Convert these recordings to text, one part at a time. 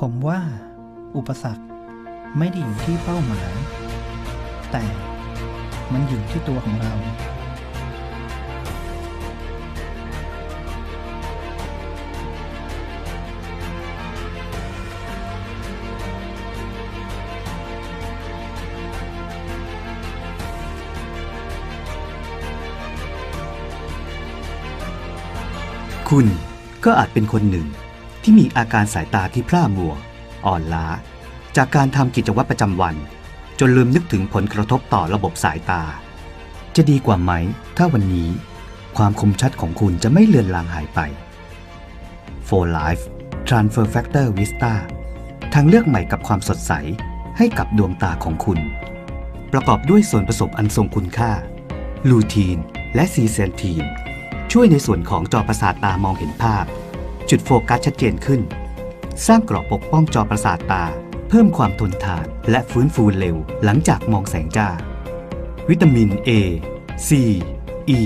ผมว่า อุปสรรคไม่ได้อยู่ที่เป้าหมาย แต่มันอยู่ที่ตัวของเรา คุณก็อาจเป็นคนหนึ่ง ที่มีอาการสายตาที่พร่ามัว อ่อนล้า จากการทำกิจวัตรประจำวัน จนลืมนึกถึงผลกระทบต่อระบบสายตา จะดีกว่าไหม ถ้าวันนี้ ความคมชัดของคุณจะไม่เลือนลางหายไป For Life Transfer Factor Vista ทางเลือกใหม่กับความสดใสให้กับดวงตาของคุณ ประกอบด้วยส่วนผสมอันทรงคุณค่า ลูทีน และซีเซนทีน ช่วยในส่วนของจอประสาทตามองเห็นภาพ จุดโฟกัสชัดเจนขึ้น สร้างกรอบปกป้องจอประสาทตา เพิ่มความทนทานและฟื้นฟูเร็วหลังจากมองแสงจ้า วิตามิน A C E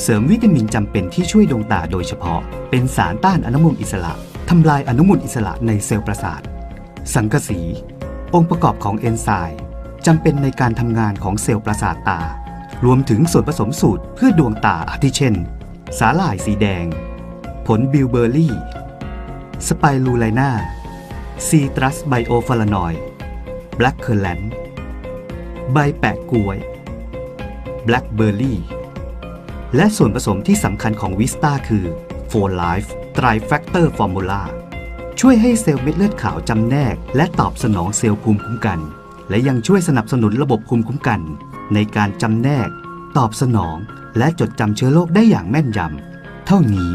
เสริมวิตามินจำเป็นที่ช่วยดวงตาโดยเฉพาะ เป็นสารต้านอนุมูลอิสระทำลายอนุมูลอิสระในเซลล์ประสาท สังกะสี องค์ประกอบของเอนไซม์จำเป็นในการทำงานของเซลล์ประสาทตา รวมถึงส่วนผสมสูตรเพื่อดวงตาอาทิเช่น สาหร่ายสีแดง ผลบิลเบอร์รี่ สไปรูไลนาซีตรัสไบโอฟลานอยด์แบล็กเคอร์แลนใบแปะกล้วยแบล็กเบอร์รี่ และส่วนผสมที่สำคัญของวิสตาคือ For Life Trifactor Formula ช่วยให้เซลล์เม็ดเลือดขาวจำแนก และตอบสนองเซลล์ภูมิคุ้มกัน และยังช่วยสนับสนุนระบบภูมิคุ้มกัน ในการจำแนก ตอบสนอง และจดจำเชื้อโรคได้อย่างแม่นยำเท่านี้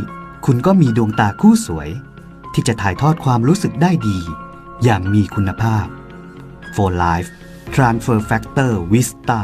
คุณก็มีดวงตาคู่สวย ที่จะถ่ายทอดความรู้สึกได้ดี อย่างมีคุณภาพ For Life Transfer Factor Vista